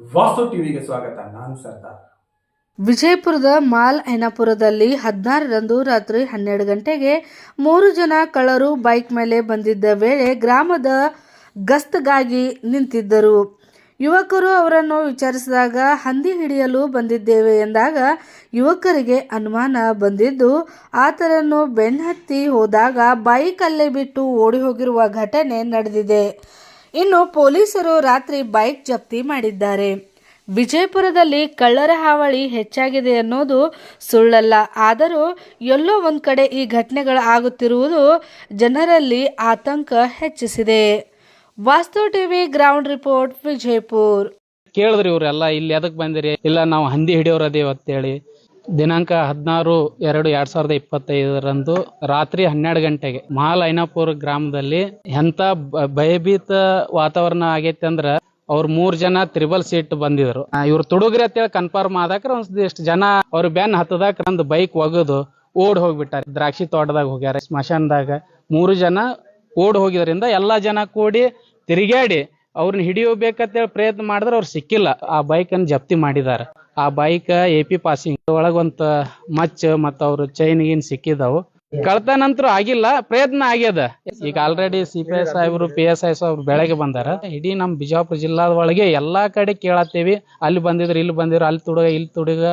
ವಾಸ್ತು ಟಿವಿಗೆ ಸ್ವಾಗತ. ನಾನು ಸರ್ದಾರ್. ವಿಜಯಪುರದ ಮಾಲ್ ಐನಾಪುರದಲ್ಲಿ ಹದಿನಾರರಂದು ರಾತ್ರಿ ಹನ್ನೆರಡು ಗಂಟೆಗೆ ಮೂರು ಜನ ಕಳ್ಳರು ಬೈಕ್ ಮೇಲೆ ಬಂದಿದ್ದ ವೇಳೆ ಗ್ರಾಮದ ಗಸ್ತ್ಗಾಗಿ ನಿಂತಿದ್ದರು. ಯುವಕರು ಅವರನ್ನು ವಿಚಾರಿಸಿದಾಗ, ಹಂದಿ ಹಿಡಿಯಲು ಬಂದಿದ್ದೇವೆ ಎಂದಾಗ ಯುವಕರಿಗೆ ಅನುಮಾನ ಬಂದಿದ್ದು, ಆತನನ್ನು ಬೆನ್ನತ್ತಿ ಹೋದಾಗ ಬೈಕಲ್ಲೇ ಬಿಟ್ಟು ಓಡಿ ಹೋಗಿರುವ ಘಟನೆ ನಡೆದಿದೆ. ಇನ್ನು ಪೊಲೀಸರು ರಾತ್ರಿ ಬೈಕ್ ಜಪ್ತಿ ಮಾಡಿದ್ದಾರೆ. ವಿಜಯಪುರದಲ್ಲಿ ಕಳ್ಳರ ಹಾವಳಿ ಹೆಚ್ಚಾಗಿದೆ ಅನ್ನೋದು ಸುಳ್ಳಲ್ಲ. ಆದರೂ ಎಲ್ಲೋ ಒಂದು ಕಡೆ ಈ ಘಟನೆಗಳು ಆಗುತ್ತಿರುವುದು ಜನರಲ್ಲಿ ಆತಂಕ ಹೆಚ್ಚಿಸಿದೆ. Vastu TV ground report Vijayapur. ಕೇಳಿದ್ರಿ ಇವರೆಲ್ಲ, ಇಲ್ಲಿ ಎದಕ್ ಬಂದಿರಿ? ಇಲ್ಲ, ನಾವು ಹಂದಿ ಹಿಡಿಯೋರ್ ಅದೇವ್ ಅಂತೇಳಿ. ದಿನಾಂಕ ಹದಿನಾರು ಎರಡು ಎರಡ್ ಸಾವಿರದ ಇಪ್ಪತ್ತೈದರಂದು ರಾತ್ರಿ ಹನ್ನೆರಡು ಗಂಟೆಗೆ ಮಾ ಲೈನಾಪುರ ಗ್ರಾಮದಲ್ಲಿ ಎಂತ ಭಯಭೀತ ವಾತಾವರಣ ಆಗೈತೆ ಅಂದ್ರ ಅವ್ರ ಮೂರ್ ಜನ ತ್ರಿಬಲ್ ಸೀಟ್ ಬಂದಿದ್ರು. ಇವ್ರ ತುಡುಗ್ರಿ ಅಂತೇಳಿ ಕನ್ಫರ್ಮ್ ಆದಾಕ್ರ ಒಂದಿಷ್ಟು ಜನ ಅವ್ರ ಬ್ಯಾನ್ ಹತ್ತದಾಕ ನಂದು ಬೈಕ್ ಒಗದು ಓಡ್ ಹೋಗ್ಬಿಟ್ಟಾರ. ದ್ರಾಕ್ಷಿ ತೋಟದಾಗ ಹೋಗ್ಯಾರ, ಸ್ಮಶಾನದಾಗ ಮೂರು ಜನ ಓಡ್ ಹೋಗಿದ್ರಿಂದ ಎಲ್ಲಾ ಜನ ಕೂಡಿ ತಿರುಗಾಡಿ ಅವ್ರನ್ನ ಹಿಡಿಯಬೇಕಂತೇಳಿ ಪ್ರಯತ್ನ ಮಾಡಿದ್ರೆ ಅವ್ರು ಸಿಕ್ಕಿಲ್ಲ. ಆ ಬೈಕ್ ಜಪ್ತಿ ಮಾಡಿದಾರೆ. ಆ ಬೈಕ್ ಎ ಪಿ ಪಾಸಿಂಗ್ ಒಳಗೊಂತ ಮಚ್ ಮತ್ತ ಅವ್ರ ಚೈನ್ ಗಿನ್ ಸಿಕ್ಕಿದಾವು. ಕಳ್ತನಂತರೂ ಆಗಿಲ್ಲ, ಪ್ರಯತ್ನ ಆಗ್ಯದ. ಈಗ ಆಲ್ರೆಡಿ ಸಿ ಪಿ ಎಸ್ ಸಾಹೇಬ್ರು ಪಿ ಎಸ್ ಐ ಸಾಹೇಬ್ರು ಬೆಳಗ್ಗೆ ಬಂದಾರ. ಇಡೀ ನಮ್ ಬಿಜಾಪುರ ಜಿಲ್ಲಾದ ಒಳಗೆ ಎಲ್ಲಾ ಕಡೆ ಕೇಳತ್ತೇವಿ. ಅಲ್ಲಿ ಬಂದಿದ್ರು, ಇಲ್ಲಿ ಬಂದಿದ್ರು, ಅಲ್ಲಿ ತುಡುಗ, ಇಲ್ಲಿ ತುಡುಗ.